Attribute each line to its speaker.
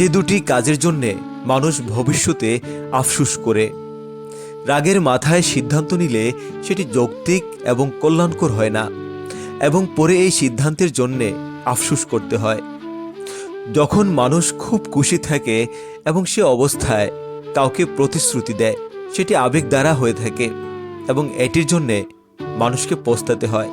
Speaker 1: যে দুটি কাজের জন্যে মানুষ ভবিষ্যতে আফসুস করে। রাগের মাথায় সিদ্ধান্ত নিলে সেটি যৌক্তিক এবং কল্যাণকর হয় না, এবং পরে এই সিদ্ধান্তের জন্যে আফসুস করতে হয়। যখন মানুষ খুব খুশি থাকে এবং সে অবস্থায় কাউকে প্রতিশ্রুতি দেয়, সেটি আবেগ দ্বারা হয়ে থাকে এবং এটির জন্যে মানুষকে পস্তাতে হয়।